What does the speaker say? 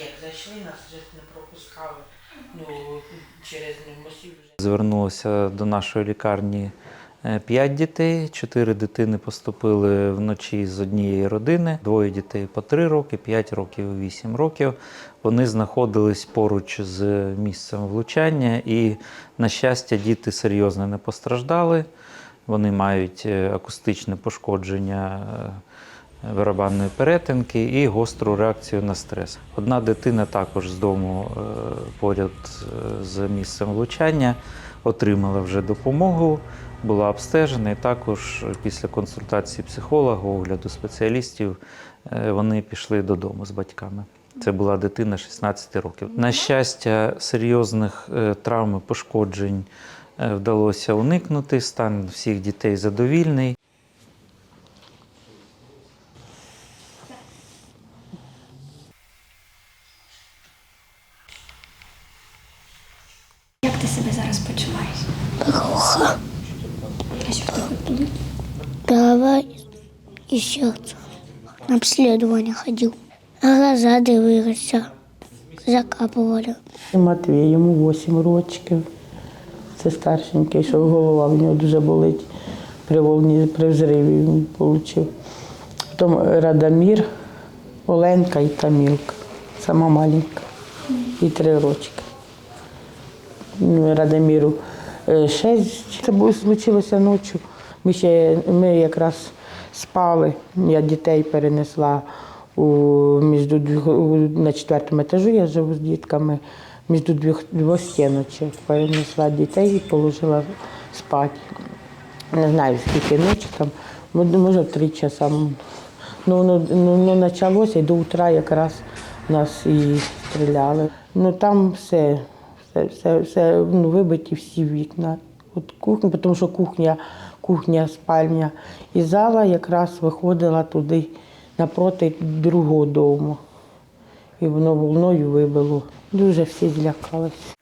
Як зайшли, нас вже не пропускали. Ну, через мосів вже. Звернулося до нашої лікарні е, п'ять дітей. Чотири дитини поступили вночі з однієї родини, двоє дітей по три роки, п'ять років і вісім років. Вони знаходились поруч з місцем влучання, і, на щастя, діти серйозно не постраждали. Вони мають е, акустичне пошкодження е, барабанної перетинки і гостру реакцію на стрес. Одна дитина також з дому е, поряд е, з місцем влучання отримала вже допомогу, була обстежена, і також після консультації психолога, огляду спеціалістів, е, вони пішли додому з батьками. Це була дитина 16 років. На щастя, серйозних травм і пошкоджень вдалося уникнути. Стан всіх дітей задовільний. Себе зараз почуваєш? Плохо. А що в тебе болить? Голова и сердце. На обследование ходил. А глаза дивилися. Закапывали. Матвій, йому 8 років. Це старшенький, що голова в нього дуже болить. При волні, при взриві він отримав. Потім Радомір, Оленка і Тамілка. Сама маленька. І три рочки. Ну, Радоміру е, шесть. Це случилося ночі. Ми ще ми якраз спали. Я дітей перенесла у, між на четвертому етажу. Я живу з дітками. Між двох, двох стіночок перенесла дітей і положила спати. Не знаю, скільки ночі там, може три часа. Ну, воно ну, ну, почалося і до утра якраз нас і стріляли. Ну там все, все, все, все ну, вибиті всі вікна. От кухня, тому що кухня, кухня, спальня і зала якраз виходила туди напроти другого дому. І воно волною вибило. Дуже всі злякалися.